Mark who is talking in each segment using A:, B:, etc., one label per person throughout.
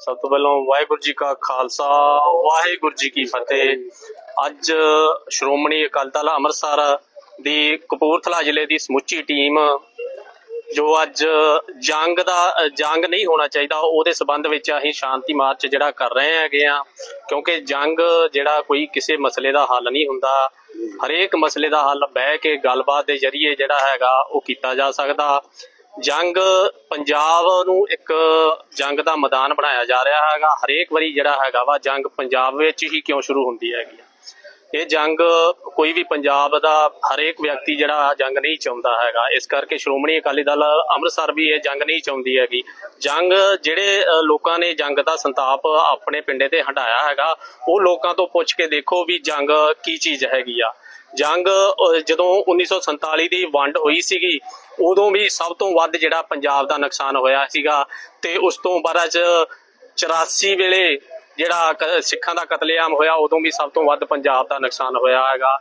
A: ਸਭ ਤੋਂ ਪਹਿਲਾਂ ਵਾਹਿਗੁਰੂ ਜੀ ਕਾ ਖਾਲਸਾ, ਵਾਹਿਗੁਰੂ ਜੀ ਕੀ ਫਤਿਹ। ਅੱਜ ਸ਼੍ਰੋਮਣੀ ਅਕਾਲੀ ਦਲ ਅੰਮ੍ਰਿਤਸਰ ਦੀ ਕਪੂਰਥਲਾ ਜ਼ਿਲ੍ਹੇ ਦੀ ਸਮੁੱਚੀ ਟੀਮ ਜੋ ਅੱਜ ਜੰਗ ਦਾ, ਜੰਗ ਨਹੀਂ ਹੋਣਾ ਚਾਹੀਦਾ, ਉਹਦੇ ਸਬੰਧ ਵਿੱਚ ਅਸੀਂ ਸ਼ਾਂਤੀ ਮਾਰਚ ਜਿਹੜਾ ਕਰ ਰਹੇ ਹੈਗੇ ਆ ਕਿਉਂਕਿ ਜੰਗ ਜਿਹੜਾ ਕੋਈ ਕਿਸੇ ਮਸਲੇ ਦਾ ਹੱਲ ਨਹੀਂ ਹੁੰਦਾ। ਹਰੇਕ ਮਸਲੇ ਦਾ ਹੱਲ ਬਹਿ ਕੇ ਗੱਲਬਾਤ ਦੇ ਜ਼ਰੀਏ ਜਿਹੜਾ ਹੈਗਾ ਉਹ ਕੀਤਾ ਜਾ ਸਕਦਾ। ਜੰਗ ਪੰਜਾਬ ਨੂੰ ਇੱਕ ਜੰਗ ਦਾ ਮੈਦਾਨ ਬਣਾਇਆ ਜਾ ਰਿਹਾ ਹੈਗਾ। ਹਰੇਕ ਵਾਰੀ ਜਿਹੜਾ ਹੈਗਾ ਵਾ ਜੰਗ ਪੰਜਾਬ ਵਿੱਚ ਹੀ ਕਿਉਂ ਸ਼ੁਰੂ ਹੁੰਦੀ ਹੈਗੀ ਇਹ ਜੰਗ ਕੋਈ ਵੀ ਪੰਜਾਬ ਦਾ ਹਰੇਕ ਵਿਅਕਤੀ ਜਿਹੜਾ ਜੰਗ ਨਹੀਂ ਚਾਹੁੰਦਾ ਹੈਗਾ। ਇਸ ਕਰਕੇ ਸ਼੍ਰੋਮਣੀ ਅਕਾਲੀ ਦਲ ਅੰਮ੍ਰਿਤਸਰ ਵੀ ਇਹ ਜੰਗ ਨਹੀਂ ਚਾਹੁੰਦੀ ਹੈਗੀ। ਜੰਗ ਜਿਹੜੇ ਲੋਕਾਂ ਨੇ ਜੰਗ ਦਾ ਸੰਤਾਪ ਆਪਣੇ ਪਿੰਡੇ ਤੇ ਹਟਾਇਆ ਹੈਗਾ ਉਹ ਲੋਕਾਂ ਤੋਂ ਪੁੱਛ ਕੇ ਦੇਖੋ ਵੀ ਜੰਗ ਕੀ ਚੀਜ਼ ਹੈਗੀ ਆ। ਜੰਗ ਅ, ਜਦੋਂ 1947 ਦੀ ਵੰਡ ਹੋਈ ਸੀਗੀ ਉਦੋਂ ਵੀ ਸਭ ਤੋਂ ਵੱਧ ਜਿਹੜਾ ਪੰਜਾਬ ਦਾ ਨੁਕਸਾਨ ਹੋਇਆ ਸੀਗਾ ਤੇ ਉਸ ਤੋਂ ਬਾਅਦ ਚ 84 ਵੇਲੇ ਜਿਹੜਾ ਸਿੱਖਾਂ ਦਾ ਕਤਲੇਆਮ ਹੋਇਆ ਉਦੋਂ ਵੀ ਸਭ ਤੋਂ ਵੱਧ ਪੰਜਾਬ ਦਾ ਨੁਕਸਾਨ ਹੋਇਆ ਹੈਗਾ।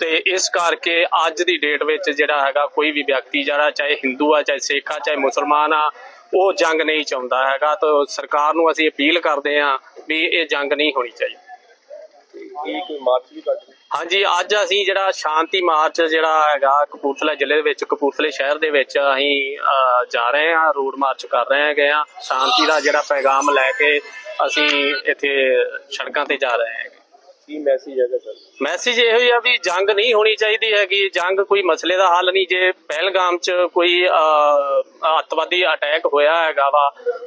A: ਤੇ ਇਸ ਕਰਕੇ ਅੱਜ ਦੀ ਡੇਟ ਵਿੱਚ ਜਿਹੜਾ ਹੈਗਾ ਕੋਈ ਵੀ ਵਿਅਕਤੀ ਜਿਹੜਾ ਚਾਹੇ ਹਿੰਦੂ ਆ ਚਾਹੇ ਸਿੱਖ ਆ ਚਾਹੇ ਮੁਸਲਮਾਨ ਆ ਉਹ ਜੰਗ ਨਹੀਂ ਚਾਹੁੰਦਾ ਹੈਗਾ। ਤਾਂ ਸਰਕਾਰ ਨੂੰ ਅਸੀਂ ਅਪੀਲ ਕਰਦੇ ਹਾਂ ਵੀ ਇਹ ਜੰਗ ਨਹੀਂ ਹੋਣੀ ਚਾਹੀਦੀ। ਹਾਂਜੀ ਅੱਜ ਅਸੀਂ ਜਿਹੜਾ ਸ਼ਾਂਤੀ ਮਾਰਚ ਜਿਹੜਾ ਹੈਗਾ ਕਪੂਰਥਲਾ ਜ਼ਿਲ੍ਹੇ ਦੇ ਵਿੱਚ ਕਪੂਰਥਲੇ ਸ਼ਹਿਰ ਦੇ ਵਿੱਚ ਅਸੀਂ ਜਾ ਰਹੇ ਹਾਂ ਰੋਡ ਮਾਰਚ ਕਰ ਰਹੇ ਹੈਗੇ ਆ ਸ਼ਾਂਤੀ ਦਾ ਜਿਹੜਾ ਪੈਗਾਮ ਲੈ ਕੇ ਅਸੀਂ ਇੱਥੇ ਸੜਕਾਂ ਤੇ ਜਾ ਰਹੇ ਹੈਗੇ।
B: ਕੀ ਮੈਸੇਜ ਹੈਗਾ ਸਰ
A: ਮੈਸੇਜ ਇਹੋ ਹੀ ਆ ਵੀ ਜੰਗ ਨਹੀਂ ਹੋਣੀ ਚਾਹੀਦੀ ਹੈਗੀ। ਜੰਗ ਕੋਈ ਮਸਲੇ ਦਾ ਹੱਲ ਨਹੀਂ। ਜੇ ਪਹਿਲਗਾਮ 'ਚ ਕੋਈ ਅੱਤਵਾਦੀ ਅਟੈਕ ਹੋਇਆ ਹੈਗਾ ਵਾ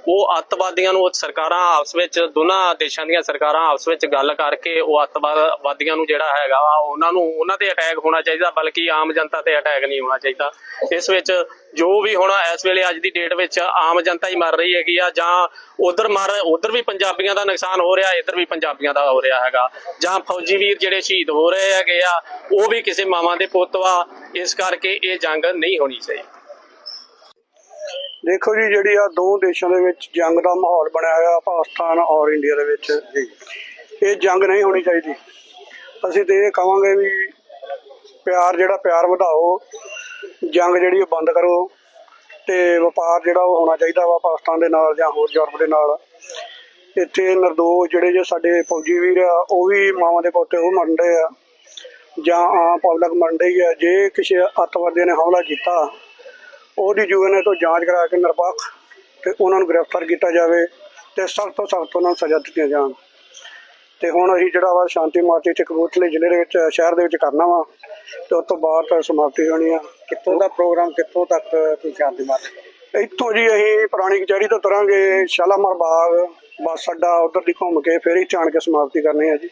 A: ਉਹ ਅੱਤਵਾਦੀਆਂ ਨੂੰ ਸਰਕਾਰਾਂ ਆਪਸ ਵਿੱਚ ਦੋਨਾਂ ਦੇਸ਼ਾਂ ਦੀਆਂ ਸਰਕਾਰਾਂ ਆਪਸ ਵਿੱਚ ਗੱਲ ਕਰਕੇ ਉਹ ਅੱਤਵਾਦੀਆਂ ਨੂੰ ਜਿਹੜਾ ਹੈਗਾ ਵਾ ਉਹਨਾਂ ਨੂੰ ਉਹਨਾਂ ਤੇ ਅਟੈਕ ਹੋਣਾ ਚਾਹੀਦਾ। ਬਲਕਿ ਆਮ ਜਨਤਾ ਤੇ ਅਟੈਕ ਨਹੀਂ ਹੋਣਾ ਚਾਹੀਦਾ। ਇਸ ਵਿੱਚ ਜੋ ਵੀ ਹੁਣ ਇਸ ਵੇਲੇ ਅੱਜ ਦੀ ਡੇਟ ਵਿੱਚ ਆਮ ਜਨਤਾ ਹੀ ਮਰ ਰਹੀ ਹੈਗੀ ਆ, ਜਾਂ ਉਧਰ ਮਰ, ਉਧਰ ਵੀ ਪੰਜਾਬੀਆਂ ਦਾ ਨੁਕਸਾਨ ਹੋ ਰਿਹਾ, ਇੱਧਰ ਵੀ ਪੰਜਾਬੀਆਂ ਦਾ ਹੋ ਰਿਹਾ ਹੈਗਾ। ਜਾਂ ਫੌਜੀ ਵੀਰ ਜਿਹੜੇ ਸ਼ਹੀਦ ਹੋ ਰਹੇ ਹੈਗੇ ਆ, ਉਹ ਵੀ ਕਿਸੇ ਮਾਵਾਂ ਦੇ ਪੁੱਤ ਵਾ, ਇਸ ਕਰਕੇ ਇਹ ਜੰਗ ਨਹੀਂ ਹੋਣੀ ਚਾਹੀਦੀ।
C: ਦੇਖੋ ਜੀ, ਜਿਹੜੀ ਆ ਦੋ ਦੇਸ਼ਾਂ ਦੇ ਵਿੱਚ ਜੰਗ ਦਾ ਮਾਹੌਲ ਬਣਿਆ ਹੋਇਆ, ਪਾਕਿਸਤਾਨ ਔਰ ਇੰਡੀਆ ਦੇ ਵਿੱਚ ਇਹ ਜੰਗ ਨਹੀਂ ਹੋਣੀ ਚਾਹੀਦੀ। ਅਸੀਂ ਤੇ ਇਹ ਕਹਾਂਗੇ ਵੀ ਪਿਆਰ ਜਿਹੜਾ ਪਿਆਰ ਵਧਾਓ ਜੰਗ ਜਿਹੜੀ ਉਹ ਬੰਦ ਕਰੋ ਤੇ ਵਪਾਰ ਜਿਹੜਾ ਉਹ ਹੋਣਾ ਚਾਹੀਦਾ ਵਾ ਪਾਕਿਸਤਾਨ ਦੇ ਨਾਲ ਜਾਂ ਹੋਰ ਯੂਰਪ ਦੇ ਨਾਲ। ਇੱਥੇ ਨਰਦੋਸ਼ ਜਿਹੜੇ ਜੇ ਸਾਡੇ ਫੌਜੀ ਵੀਰ ਆ, ਉਹ ਵੀ ਮਾਵਾਂ ਦੇ ਪੋਤੇ ਉਹ ਮਰਨ ਆ। ਜਾਂ ਆਮ ਪਬਲਿਕ ਮਰਨ ਹੀ ਆ। ਜੇ ਕਿਸੇ ਅੱਤਵਾਦੀਆਂ ਨੇ ਹਮਲਾ ਕੀਤਾ, ਉਹਦੀ ਯੂਐਨਏ ਤੋਂ ਜਾਂਚ ਕਰਾ ਕੇ ਨਿਰਪੱਖ ਤੇ ਉਹਨਾਂ ਨੂੰ ਗ੍ਰਿਫਤਾਰ ਕੀਤਾ ਜਾਵੇ ਤੇ ਸਖਤ ਤੋਂ ਸਖਤ ਉਹਨਾਂ ਨੂੰ ਸਜ਼ਾ ਦਿੱਤੀਆਂ ਜਾਣ। ਤੇ ਹੁਣ ਅਸੀਂ ਜਿਹੜਾ ਵਾ ਸ਼ਾਂਤੀ ਮਾਰਚ ਇੱਥੇ ਕਪੂਰਥਲੇ ਜ਼ਿਲ੍ਹੇ ਦੇ ਵਿੱਚ ਸ਼ਹਿਰ ਦੇ ਵਿੱਚ ਕਰਨਾ ਵਾ ਤੇ ਉਸ ਤੋਂ ਬਾਅਦ ਸਮਾਪਤੀ ਹੋਣੀ ਆ।
B: ਕਿੱਥੋਂ ਦਾ ਪ੍ਰੋਗਰਾਮ ਕਿੱਥੋਂ ਤੱਕ ਤੁਸੀਂ ਸ਼ਾਂਤੀ ਮਾਰਚ
C: ਇੱਥੋਂ ਜੀ ਅਸੀਂ ਪੁਰਾਣੀ ਕਚਹਿਰੀ ਤੋਂ ਤੁਰਾਂਗੇ ਸ਼ਾਲਾਮਾਰ ਬਾਗ ਬੱਸ ਅੱਡਾ ਉਧਰ ਦੀ ਘੁੰਮ ਕੇ ਫਿਰ ਇੱਥੇ ਆਣ ਕੇ ਸਮਾਪਤੀ ਕਰਨੀ ਹੈ ਜੀ।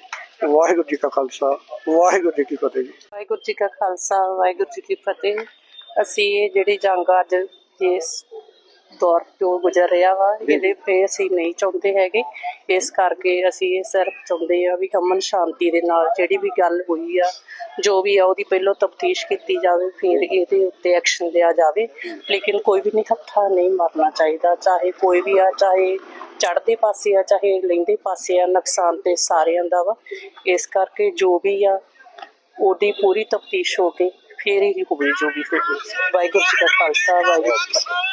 C: ਵਾਹਿਗੁਰੂ ਜੀ ਕਾ ਖਾਲਸਾ ਵਾਹਿਗੁਰੂ ਜੀ ਕੀ ਫਤਿਹ ਜੀ।
D: ਵਾਹਿਗੁਰੂ ਜੀ ਕਾ ਖਾਲਸਾ ਵਾਹਿਗੁਰੂ ਜੀ ਕੀ ਫਤਿਹ। ਅਸੀਂ ਇਹ ਜਿਹੜੀ ਜੰਗ ਅੱਜ ਇਸ ਦੌਰ ਤੋਂ ਗੁਜ਼ਰ ਰਿਹਾ ਵਾ ਇਹਦੇ ਤੇ ਅਸੀਂ ਨਹੀਂ ਚਾਹੁੰਦੇ ਹੈਗੇ। ਇਸ ਕਰਕੇ ਅਸੀਂ ਇਹ ਸਿਰਫ ਚਾਹੁੰਦੇ ਆ ਵੀ ਅਮਨ ਸ਼ਾਂਤੀ ਦੇ ਨਾਲ ਜਿਹੜੀ ਵੀ ਗੱਲ ਹੋਈ ਆ ਜੋ ਵੀ ਆ ਉਹਦੀ ਪਹਿਲਾਂ ਤਫਤੀਸ਼ ਕੀਤੀ ਜਾਵੇ ਫਿਰ ਇਹਦੇ ਉੱਤੇ ਐਕਸ਼ਨ ਲਿਆ ਜਾਵੇ। ਲੇਕਿਨ ਕੋਈ ਵੀ ਨਿਹੱਥਾ ਨਹੀਂ ਮਰਨਾ ਚਾਹੀਦਾ ਚਾਹੇ ਕੋਈ ਵੀ ਆ ਚਾਹੇ ਚੜ੍ਹਦੇ ਪਾਸੇ ਆ ਚਾਹੇ ਲੈਂਦੇ ਪਾਸੇ ਆ ਨੁਕਸਾਨ ਤੇ ਸਾਰਿਆਂ ਦਾ ਵਾ। ਇਸ ਕਰਕੇ ਜੋ ਵੀ ਆ ਉਹਦੀ ਪੂਰੀ ਤਫਤੀਸ਼ ਹੋ ਕੇ ਫਿਰ ਹੀ ਹੋਵੇ ਜੋ ਵੀ ਹੋਵੇ। ਵਾਹਿਗੁਰੂ ਜੀ ਕਾ ਖਾਲਸਾ ਵਾਹਿਗੁਰੂ ਜੀ ਕੀ ਫਤਿਹ।